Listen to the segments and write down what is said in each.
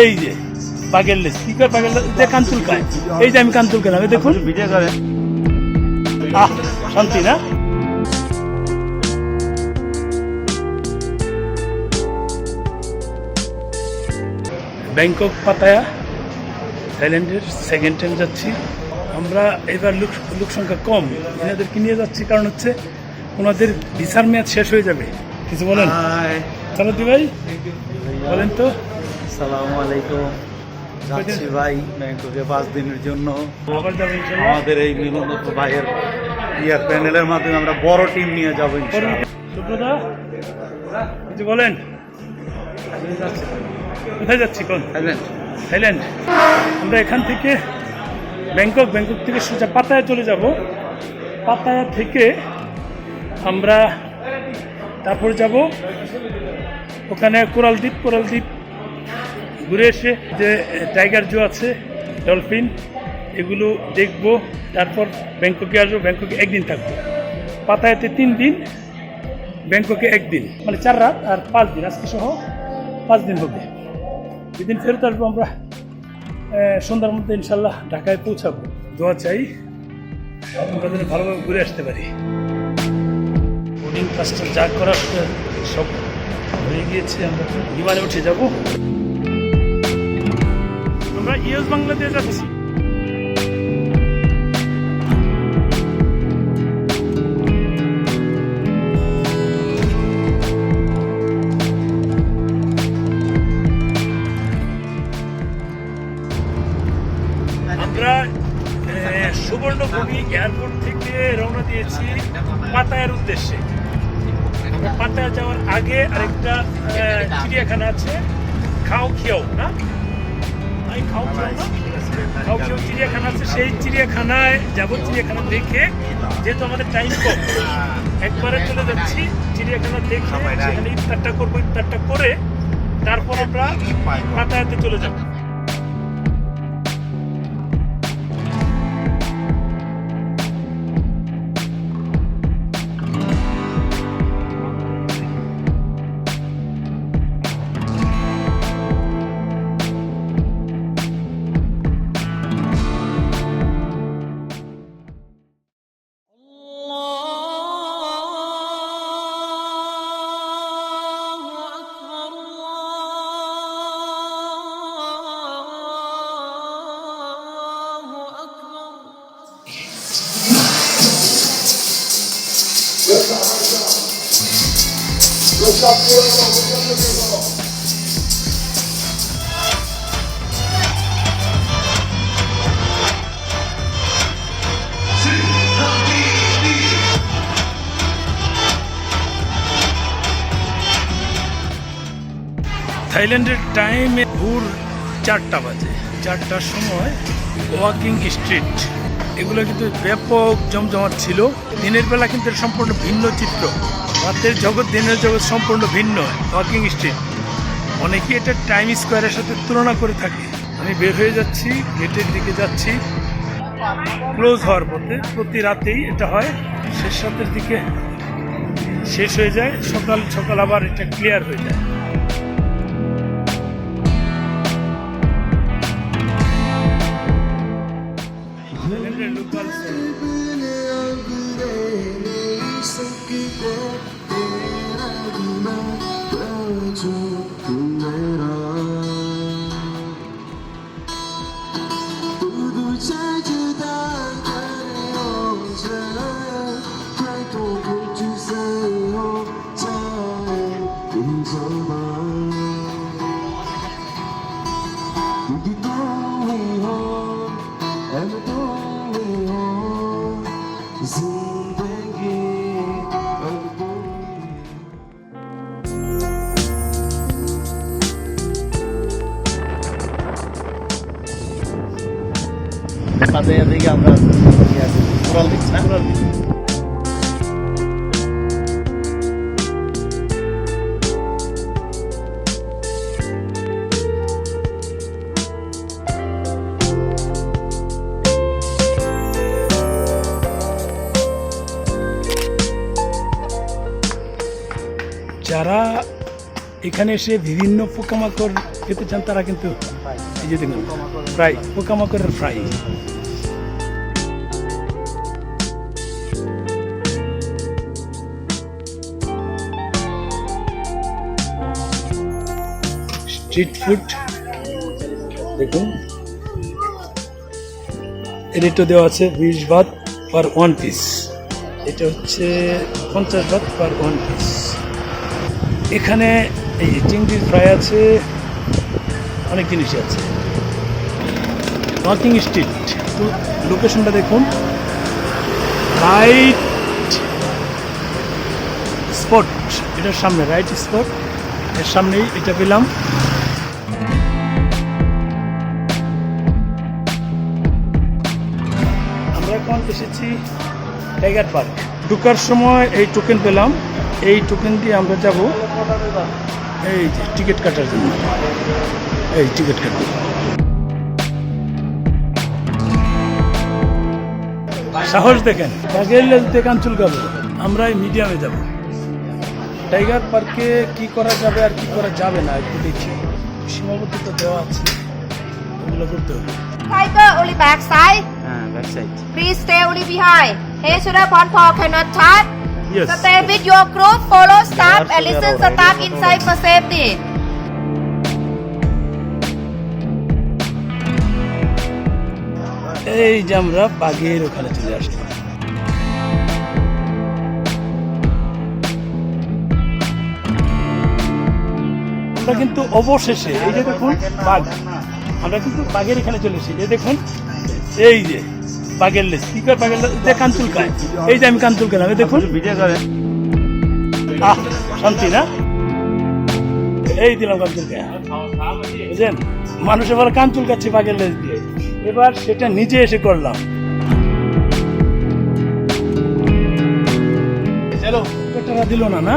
এই যে লেস কি করে যে এই যে আমি দেখুন ভিডিও করে আহ শান্তি না? ব্যাংকক পাতায়া থাইল্যান্ডের সেকেন্ড টাইম যাচ্ছি। আমরা এবার লোক লোক সংখ্যা কম। এনাদেরকে নিয়ে যাচ্ছি কারণ হচ্ছে ওনাদের ভিসার মেয়াদ শেষ হয়ে যাবে। কিছু বলেন? সালাদি ভাই বলেন তো। সালামু আলাইকুম। যাচ্ছি ভাই ব্যাংককে পাঁচ দিনের জন্য। আমাদের এই মিলন ভাইয়ের ইয়ার প্যানেলের মাধ্যমে আমরা বড় টিম নিয়ে যাব কিছু বলেন? কোথায় যাচ্ছি কোন? থাইল্যান্ড। থাইল্যান্ড। আমরা এখান থেকে ব্যাংকক ব্যাংকক থেকে সোজা পাতায়া চলে যাব। পাতায়া থেকে আমরা তারপর যাব ওখানে কোরাল দ্বীপ কোরাল দ্বীপ ঘুরে এসে যে টাইগার জু আছে, ডলফিন, এগুলো দেখব, তারপর ব্যাংককে আসব, ব্যাংককে একদিন থাকব। পাতায়াতে তিন দিন, ব্যাংককে একদিন। মানে চার রাত আর পাঁচ দিন, আজকে সহ পাঁচ দিন হবে। যেদিন ফেরত আসব আমরা সন্ধ্যার মধ্যে ইনশাল্লাহ ঢাকায় পৌঁছাবো। দোয়া চাই আমরা যেন ভালোভাবে ঘুরে আসতে পারি। বোর্ডিং কাজটা যা করার সব হয়ে গিয়েছে, আমরা বিমানে উঠে যাব। আমরা ইউএস বাংলাদেশ যাচ্ছি সুবর্ণভূমি এয়ারপোর্ট থেকে রওনা দিয়েছি পাতায়ার উদ্দেশ্যে। পাতায়া যাওয়ার আগে আরেকটা চিড়িয়াখানা আছে খাও খিয়াও না? খিয়াও চিড়িয়াখানা আছে সেই চিড়িয়াখানায় যাব চিড়িয়াখানা দেখে যেহেতু আমাদের টাইম কম একবারে চলে যাচ্ছি চিড়িয়াখানা দেখে সেখানে ইফতারটা করব ইফতারটা করে তারপর আমরা পাতায়াতে চলে যাব। থাইল্যান্ডের টাইমে ভোর চারটা বাজে। চারটার সময় ওয়াকিং স্ট্রিট। এগুলো কিন্তু ব্যাপক জমজমাট ছিল। দিনের বেলা কিন্তু সম্পূর্ণ ভিন্ন চিত্র। রাতের জগৎ, দিনের জগৎ সম্পূর্ণ ভিন্ন ওয়াকিং স্ট্রিট অনেকে এটা টাইম স্কোয়ারের সাথে তুলনা করে থাকে। আমি বের হয়ে যাচ্ছি, গেটের দিকে যাচ্ছি। ক্লোজ হওয়ার পথে প্রতি রাতেই এটা হয়, শেষ রাতের দিকে শেষ হয়ে যায়, সকাল সকাল আবার এটা ক্লিয়ার হয়ে যায়। I'm not dare to believe. Pattaya থেকে আমরা ইয়া, কোরাল না? যারা এখানে এসে বিভিন্ন পোকামাকড় খেতে চান তারা কিন্তু এই যে দেখুন ফ্রাই পোকামাকড়ের ফ্রাই স্ট্রিট ফুড দেখুন। এডিটও দেওয়া আছে বিশ বাদ পার ওয়ান পিস এটা হচ্ছে পঞ্চাশ বাদ পার ওয়ান পিস এখানে এই চিংড়ির ফ্রাই আছে, অনেক জিনিসই আছে। ওয়াকিং স্ট্রিট তো লোকেশনটা দেখুন। রাইট স্পট এটার সামনে রাইট স্পট এর সামনেই এটা পেলাম। এসেছি টাইগার পার্ক। ঢুকার সময় এই টোকেন পেলাম। এই টোকেন দিয়ে আমরা যাব এই টিকিট কাটার জন্য। এই টিকিট কাটবো। সাহস দেখেন কান চুলকাবো। আমরা এই মিডিয়ামে যাব। টাইগার পার্কে কি করা যাবে আর কি করা যাবে না, একটু দেখি। সীমাবদ্ধতা দেওয়া আছে, ওগুলো করতে হবে। Tiger only backside. হ্যাঁ website Please stay only behind. Hey, Surapon Paul cannot touch. Yes. Stay with your group, follow staff, and listen staff inside for safety. এই যে আমরা বাঘের ওখানে চলে আসলাম আমরা কিন্তু অবশেষে এই যে দেখুন বাঘ আমরা কিন্তু বাঘের এখানে চলে এসেছি। এই দেখুন, এই যে বাঘের লেজ। কি করে বাঘের লেজ? যে কাঞ্চুল খায় এই যে আমি কাঞ্চুল খেলাম দেখুন। ভিডিও করে আহ, শান্তি না? এই দিলাম কাঞ্চুল খায় বুঝলেন? মানুষ এবার কাঞ্চুল খাচ্ছে বাঘের লেজ দিয়ে। এবার সেটা নিজে এসে করলাম। চলো দিল না না?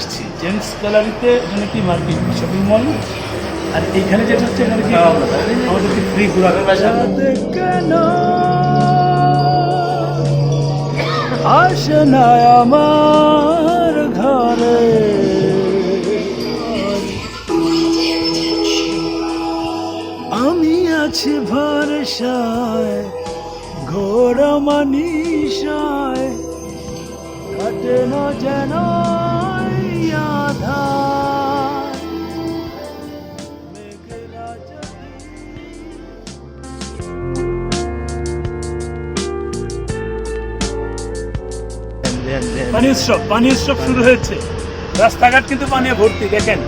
আসছি। জেন্টস গ্যালারিতে এখানে কি মার্কেট শপিং মল আর এইখানে যেটা হচ্ছে এখানে কি আমাদেরকে ফ্রি ঘোরাবে কেন আসে না আমার ঘরে। আমি আছি ভরসায় ঘোর মানিসায়। কাটে না যেন উৎসব পানি উৎসব শুরু হয়েছে। রাস্তাঘাট কিন্তু পানি ভর্তি দেখেন।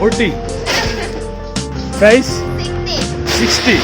ভর্তি। Price sixty